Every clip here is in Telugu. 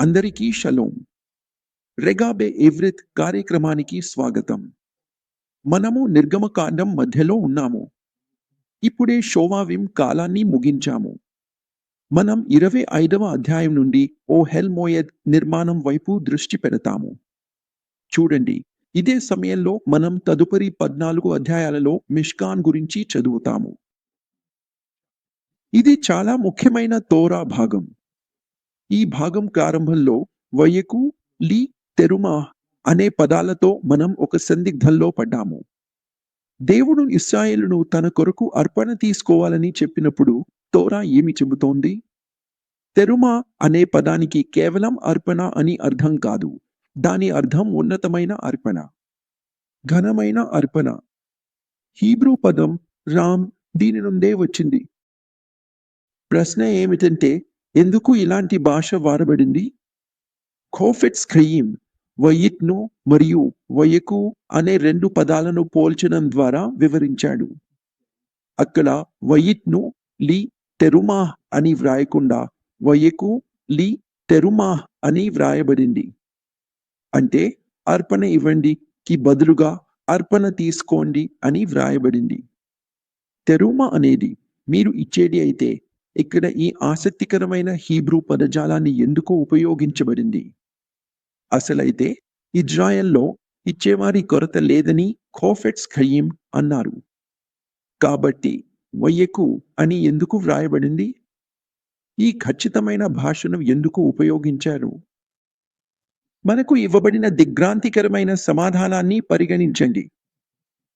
అందరికీ షలోం. రెగాబే ఎవ్రిత్ కార్యక్రమానికి స్వాగతం. మనము నిర్గమకాండం మధ్యలో ఉన్నాము. ఇప్పుడే షోవావిం కాలాన్ని ముగించాము. మనం ఇరవై ఐదవ అధ్యాయం నుండి ఓ హెల్మోయద్ నిర్మాణం వైపు దృష్టి పెడతాము. చూడండి ఇదే సమయంలో మనం తదుపరి పద్నాలుగు అధ్యాయాలలో మిష్కాన్ గురించి చదువుతాము. ఇది చాలా ముఖ్యమైన తోరా భాగం. ఈ భాగం ప్రారంభంలో వయకు లీ తెరుమా అనే పదాలతో మనం ఒక సందిగ్ధంలో పడ్డాము. దేవుడు ఇస్రాయేలును తన కొరకు అర్పణ తీసుకోవాలని చెప్పినప్పుడు తోరా ఏమి చెబుతోంది? తెరుమా అనే పదానికి కేవలం అర్పణ అని అర్థం కాదు. దాని అర్థం ఉన్నతమైన అర్పణ. ఘనమైన అర్పణ. హీబ్రూ పదం రామ్ దీని నుండే వచ్చింది. ప్రశ్న ఏమిటంటే ఎందుకు ఇలాంటి భాష వాడబడింది ఖోఫెట్స్ ఖయీం వయిట్ను మరియు వయకు అనే రెండు పదాలను పోల్చడం ద్వారా వివరించాడు. అక్కడ వయిట్ను లి తెరుమా అని వ్రాయకుండా వయకు లి తెరుమా అని వ్రాయబడింది. అంటే అర్పణ ఇవ్వండి కి బదులుగా అర్పణ తీసుకోండి అని వ్రాయబడింది. తెరుమా అనేది మీరు ఇచ్చేది అయితే ఇక్కడ ఈ ఆసక్తికరమైన హీబ్రూ పదజాలాన్ని ఎందుకు ఉపయోగించబడింది? అసలైతే ఇజ్రాయెల్లో ఇచ్చేవారి కొరత లేదని ఖోఫెట్స్ ఖయీం అన్నారు. కాబట్టి వయ్యకు అని ఎందుకు వ్రాయబడింది? ఈ ఖచ్చితమైన భాషను ఎందుకు ఉపయోగించారు? మనకు ఇవ్వబడిన దిగ్భ్రాంతికరమైన సమాధానాన్ని పరిగణించండి.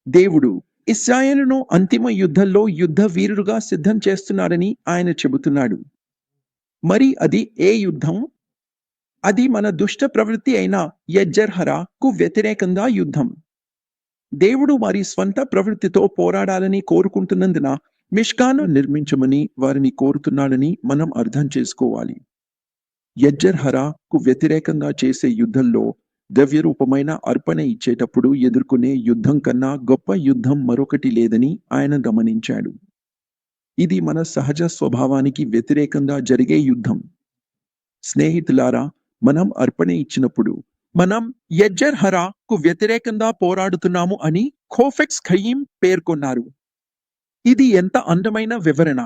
దేవుడు ఇస్రాయేలును అంతిమ యుద్ధంలో యుద్ధ వీరుడుగా సిద్ధం చేస్తున్నాడని ఆయన చెబుతున్నాడు. మరి అది ఏ యుద్ధం? అది మన దుష్ట ప్రవృత్తి అయిన యజ్జర్హరాకు వ్యతిరేకంగా యుద్ధం. దేవుడు వారి స్వంత ప్రవృత్తితో పోరాడాలని కోరుకుంటున్నందున మిష్కాను నిర్మించమని వారిని కోరుతున్నాడని మనం అర్థం చేసుకోవాలి. యజ్జర్హరాకు వ్యతిరేకంగా చేసే యుద్ధంలో ద్రవ్యరూపమైన అర్పణ ఇచ్చేటప్పుడు ఎదుర్కొనే యుద్ధం కన్నా గొప్ప యుద్ధం మరొకటి లేదని ఆయన గమనించాడు. ఇది మన సహజ స్వభావానికి వ్యతిరేకంగా జరిగే యుద్ధం. స్నేహితులారా మనం అర్పణ ఇచ్చినప్పుడు మనం యజ్జర్ హరాకు వ్యతిరేకంగా పోరాడుతున్నాము అని ఖోఫెక్స్ ఖయీం పేర్కొన్నారు. ఇది ఎంత అందమైన వివరణ!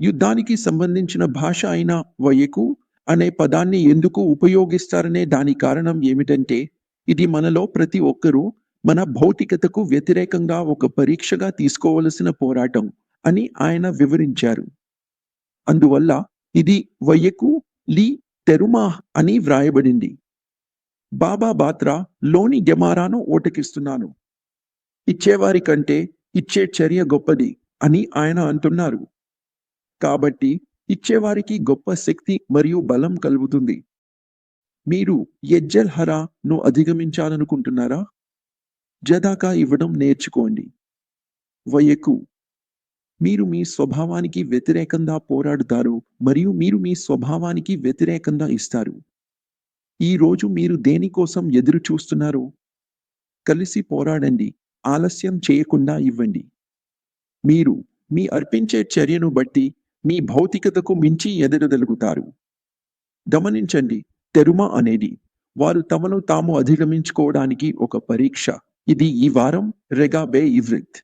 యుద్ధానికి సంబంధించిన భాష అయిన వయకు అనే పదాన్ని ఎందుకు ఉపయోగిస్తారనే దాని కారణం ఏమిటంటే ఇది మనలో ప్రతి ఒక్కరూ మన భౌతికతకు వ్యతిరేకంగా ఒక పరీక్షగా తీసుకోవలసిన పోరాటం అని ఆయన వివరించారు. అందువల్ల ఇది వయ్యకు లీ తెరుమా అని వ్రాయబడింది. బాబా బాత్రా లోని గెమారాను ఓటకిస్తున్నాను. ఇచ్చేవారి కంటే ఇచ్చే చర్య గొప్పది అని ఆయన అంటున్నారు. కాబట్టి ఇచ్చేవారికి గొప్ప శక్తి మరియు బలం కలుగుతుంది. మీరు యజ్జల్ హరాను అధిగమించాలనుకుంటున్నారా? జదాకా ఇవ్వడం నేర్చుకోండి. వయకు మీరు మీ స్వభావానికి వ్యతిరేకంగా పోరాడుతారు మరియు మీరు మీ స్వభావానికి వ్యతిరేకంగా ఇస్తారు. ఈ రోజు మీరు దేనికోసం ఎదురు చూస్తున్నారు? కలిసి పోరాడండి. ఆలస్యం చేయకుండా ఇవ్వండి. మీరు మీ అర్పించే చర్యను బట్టి మీ భౌతికతకు మించి ఎదురగలుగుతారు గమనించండి తెరుమ అనేది వారు తమను తాము అధిగమించుకోవడానికి ఒక పరీక్ష. ఇది ఈ వారం రెగా బే ఇవ్రిత్.